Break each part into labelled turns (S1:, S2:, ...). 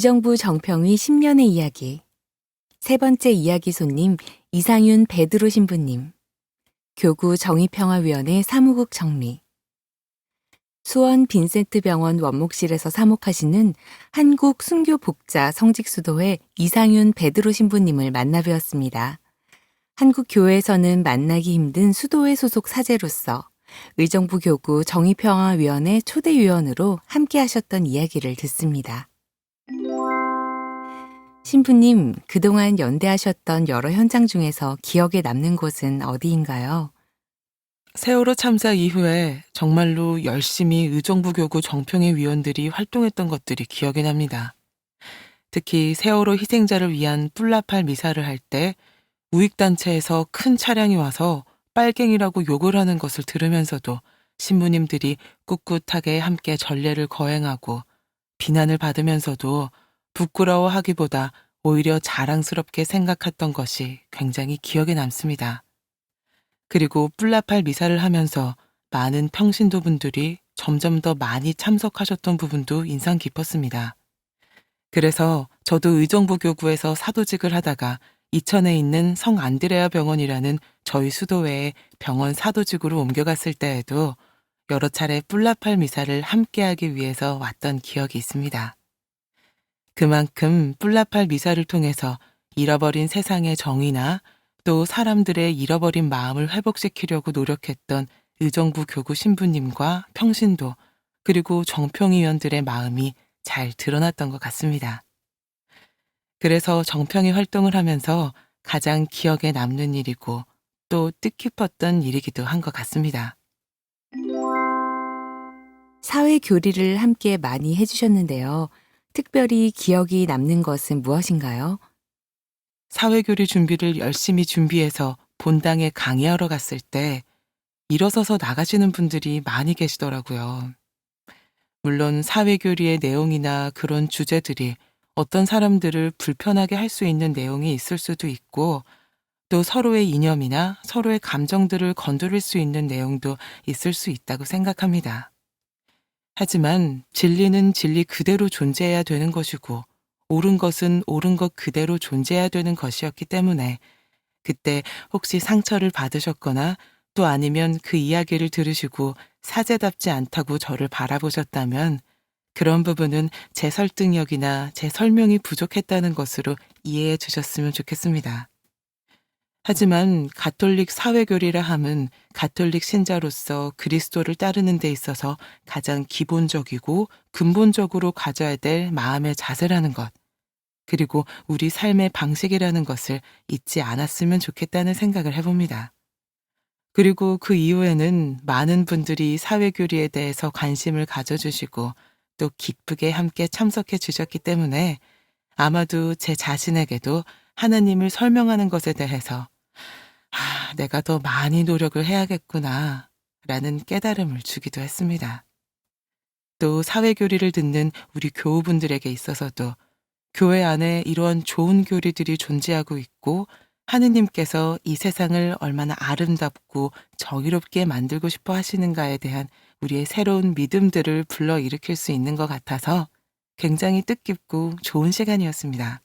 S1: 의정부 정평위 10년의 이야기. 세 번째 이야기 손님 이상윤 베드로 신부님. 교구 정의평화위원회 사무국 정리. 수원 빈센트 병원 원목실에서 사목하시는 한국 순교 복자 성직수도회 이상윤 베드로 신부님을 만나 뵈었습니다. 한국 교회에서는 만나기 힘든 수도회 소속 사제로서 의정부 교구 정의평화위원회 초대위원으로 함께 하셨던 이야기를 듣습니다. 신부님, 그동안 연대하셨던 여러 현장 중에서 기억에 남는 곳은 어디인가요?
S2: 세월호 참사 이후에 정말로 열심히 의정부 교구 정평회 위원들이 활동했던 것들이 기억이 납니다. 특히 세월호 희생자를 위한 뿔라팔 미사를 할 때 우익단체에서 큰 차량이 와서 빨갱이라고 욕을 하는 것을 들으면서도 신부님들이 꿋꿋하게 함께 전례를 거행하고 비난을 받으면서도 부끄러워하기보다 오히려 자랑스럽게 생각했던 것이 굉장히 기억에 남습니다. 그리고 뿔라팔 미사를 하면서 많은 평신도 분들이 점점 더 많이 참석하셨던 부분도 인상 깊었습니다. 그래서 저도 의정부 교구에서 사도직을 하다가 이천에 있는 성 안드레아 병원이라는 저희 수도회의 병원 사도직으로 옮겨갔을 때에도 여러 차례 뿔라팔 미사를 함께하기 위해서 왔던 기억이 있습니다. 그만큼 뿔라팔 미사를 통해서 잃어버린 세상의 정의나 또 사람들의 잃어버린 마음을 회복시키려고 노력했던 의정부 교구 신부님과 평신도 그리고 정평위원들의 마음이 잘 드러났던 것 같습니다. 그래서 정평이 활동을 하면서 가장 기억에 남는 일이고 또 뜻깊었던 일이기도 한 것 같습니다.
S1: 사회 교리를 함께 많이 해주셨는데요. 특별히 기억이 남는 것은 무엇인가요?
S2: 사회교리 준비를 열심히 준비해서 본당에 강의하러 갔을 때 일어서서 나가시는 분들이 많이 계시더라고요. 물론 사회교리의 내용이나 그런 주제들이 어떤 사람들을 불편하게 할 수 있는 내용이 있을 수도 있고 또 서로의 이념이나 서로의 감정들을 건드릴 수 있는 내용도 있을 수 있다고 생각합니다. 하지만 진리는 진리 그대로 존재해야 되는 것이고 옳은 것은 옳은 것 그대로 존재해야 되는 것이었기 때문에 그때 혹시 상처를 받으셨거나 또 아니면 그 이야기를 들으시고 사제답지 않다고 저를 바라보셨다면 그런 부분은 제 설득력이나 제 설명이 부족했다는 것으로 이해해 주셨으면 좋겠습니다. 하지만 가톨릭 사회교리라 함은 가톨릭 신자로서 그리스도를 따르는 데 있어서 가장 기본적이고 근본적으로 가져야 될 마음의 자세라는 것, 그리고 우리 삶의 방식이라는 것을 잊지 않았으면 좋겠다는 생각을 해봅니다. 그리고 그 이후에는 많은 분들이 사회교리에 대해서 관심을 가져주시고 또 기쁘게 함께 참석해 주셨기 때문에 아마도 제 자신에게도 하나님을 설명하는 것에 대해서 아, 내가 더 많이 노력을 해야겠구나 라는 깨달음을 주기도 했습니다. 또 사회교리를 듣는 우리 교우분들에게 있어서도 교회 안에 이러한 좋은 교리들이 존재하고 있고 하느님께서 이 세상을 얼마나 아름답고 정의롭게 만들고 싶어 하시는가에 대한 우리의 새로운 믿음들을 불러일으킬 수 있는 것 같아서 굉장히 뜻깊고 좋은 시간이었습니다.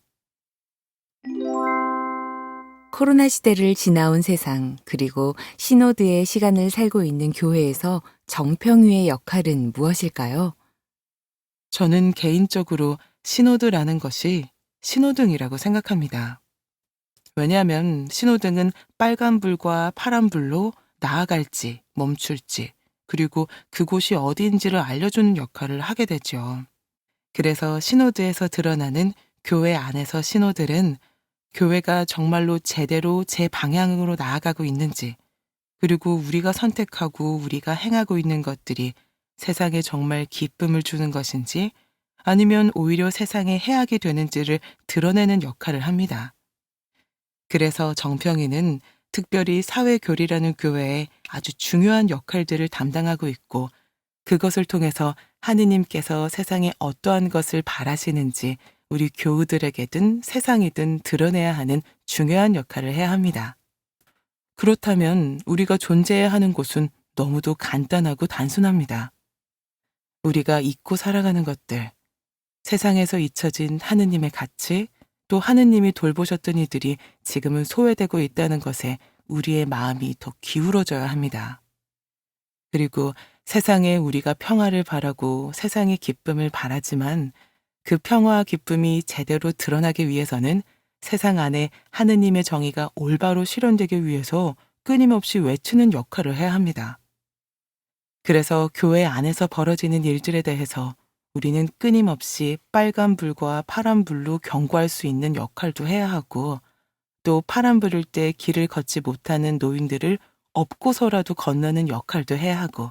S1: 코로나 시대를 지나온 세상, 그리고 신호드의 시간을 살고 있는 교회에서 정평위의 역할은 무엇일까요?
S2: 저는 개인적으로 신호드라는 것이 신호등이라고 생각합니다. 왜냐하면 신호등은 빨간불과 파란불로 나아갈지 멈출지 그리고 그곳이 어디인지를 알려주는 역할을 하게 되죠. 그래서 신호드에서 드러나는 교회 안에서 신호들은 교회가 정말로 제대로 제 방향으로 나아가고 있는지 그리고 우리가 선택하고 우리가 행하고 있는 것들이 세상에 정말 기쁨을 주는 것인지 아니면 오히려 세상에 해악이 되는지를 드러내는 역할을 합니다. 그래서 정평이는 특별히 사회교리라는 교회에 아주 중요한 역할들을 담당하고 있고 그것을 통해서 하느님께서 세상에 어떠한 것을 바라시는지 우리 교우들에게든 세상이든 드러내야 하는 중요한 역할을 해야 합니다. 그렇다면 우리가 존재해야 하는 곳은 너무도 간단하고 단순합니다. 우리가 잊고 살아가는 것들, 세상에서 잊혀진 하느님의 가치, 또 하느님이 돌보셨던 이들이 지금은 소외되고 있다는 것에 우리의 마음이 더 기울어져야 합니다. 그리고 세상에 우리가 평화를 바라고 세상의 기쁨을 바라지만 그 평화와 기쁨이 제대로 드러나기 위해서는 세상 안에 하느님의 정의가 올바로 실현되기 위해서 끊임없이 외치는 역할을 해야 합니다. 그래서 교회 안에서 벌어지는 일들에 대해서 우리는 끊임없이 빨간불과 파란불로 경고할 수 있는 역할도 해야 하고 또 파란불일 때 길을 걷지 못하는 노인들을 업고서라도 건너는 역할도 해야 하고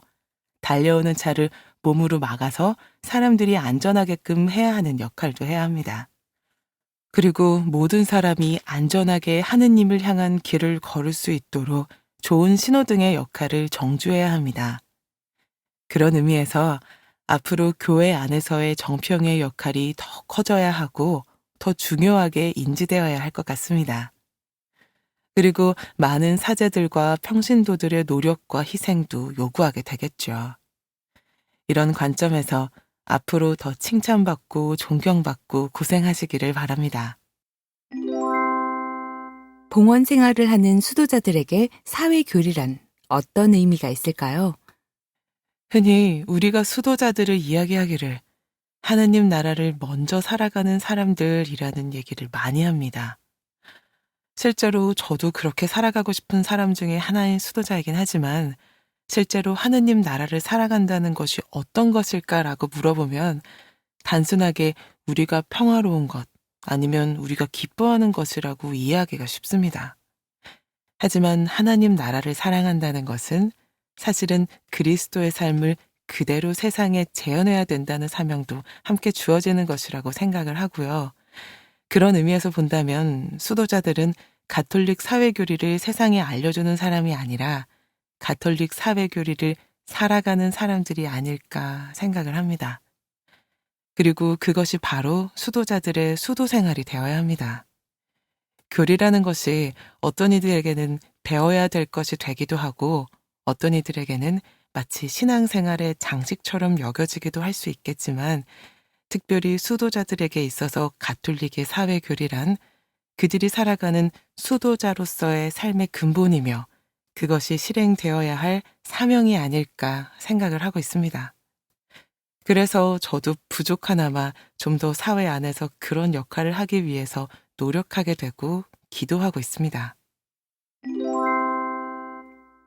S2: 달려오는 차를 몸으로 막아서 사람들이 안전하게끔 해야 하는 역할도 해야 합니다. 그리고 모든 사람이 안전하게 하느님을 향한 길을 걸을 수 있도록 좋은 신호등의 역할을 정주해야 합니다. 그런 의미에서 앞으로 교회 안에서의 정평의 역할이 더 커져야 하고 더 중요하게 인지되어야 할 것 같습니다. 그리고 많은 사제들과 평신도들의 노력과 희생도 요구하게 되겠죠. 이런 관점에서 앞으로 더 칭찬받고 존경받고 고생하시기를 바랍니다.
S1: 봉헌 생활을 하는 수도자들에게 사회 교리란 어떤 의미가 있을까요?
S2: 흔히 우리가 수도자들을 이야기하기를 하느님 나라를 먼저 살아가는 사람들이라는 얘기를 많이 합니다. 실제로 저도 그렇게 살아가고 싶은 사람 중에 하나인 수도자이긴 하지만 실제로 하느님 나라를 살아간다는 것이 어떤 것일까라고 물어보면 단순하게 우리가 평화로운 것 아니면 우리가 기뻐하는 것이라고 이해하기가 쉽습니다. 하지만 하나님 나라를 사랑한다는 것은 사실은 그리스도의 삶을 그대로 세상에 재현해야 된다는 사명도 함께 주어지는 것이라고 생각을 하고요. 그런 의미에서 본다면 수도자들은 가톨릭 사회교리를 세상에 알려주는 사람이 아니라 가톨릭 사회교리를 살아가는 사람들이 아닐까 생각을 합니다. 그리고 그것이 바로 수도자들의 수도 생활이 되어야 합니다. 교리라는 것이 어떤 이들에게는 배워야 될 것이 되기도 하고 어떤 이들에게는 마치 신앙생활의 장식처럼 여겨지기도 할 수 있겠지만 특별히 수도자들에게 있어서 가톨릭의 사회교리란 그들이 살아가는 수도자로서의 삶의 근본이며 그것이 실행되어야 할 사명이 아닐까 생각을 하고 있습니다. 그래서 저도 부족하나마 좀 더 사회 안에서 그런 역할을 하기 위해서 노력하게 되고 기도하고 있습니다.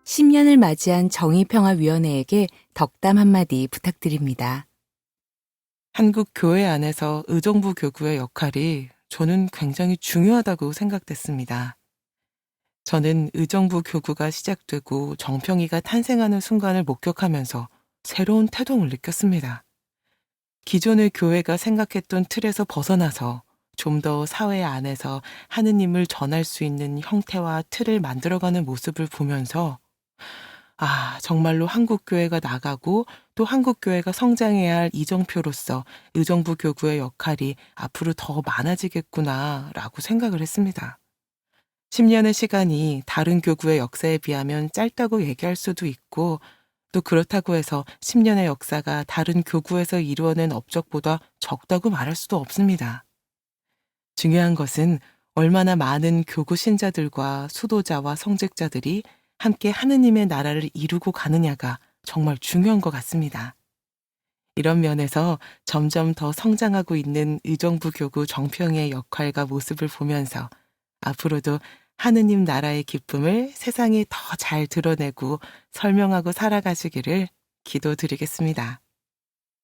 S1: 10년을 맞이한 정의평화위원회에게 덕담 한마디 부탁드립니다.
S2: 한국 교회 안에서 의정부 교구의 역할이 저는 굉장히 중요하다고 생각됐습니다. 저는 의정부 교구가 시작되고 정평이가 탄생하는 순간을 목격하면서 새로운 태동을 느꼈습니다. 기존의 교회가 생각했던 틀에서 벗어나서 좀 더 사회 안에서 하느님을 전할 수 있는 형태와 틀을 만들어가는 모습을 보면서 아, 정말로 한국교회가 나가고 또 한국교회가 성장해야 할 이정표로서 의정부 교구의 역할이 앞으로 더 많아지겠구나 라고 생각을 했습니다. 10년의 시간이 다른 교구의 역사에 비하면 짧다고 얘기할 수도 있고 또 그렇다고 해서 10년의 역사가 다른 교구에서 이루어낸 업적보다 적다고 말할 수도 없습니다. 중요한 것은 얼마나 많은 교구 신자들과 수도자와 성직자들이 함께 하느님의 나라를 이루고 가느냐가 정말 중요한 것 같습니다. 이런 면에서 점점 더 성장하고 있는 의정부 교구 정평의 역할과 모습을 보면서 앞으로도 하느님 나라의 기쁨을 세상에 더 잘 드러내고 설명하고 살아가시기를 기도드리겠습니다.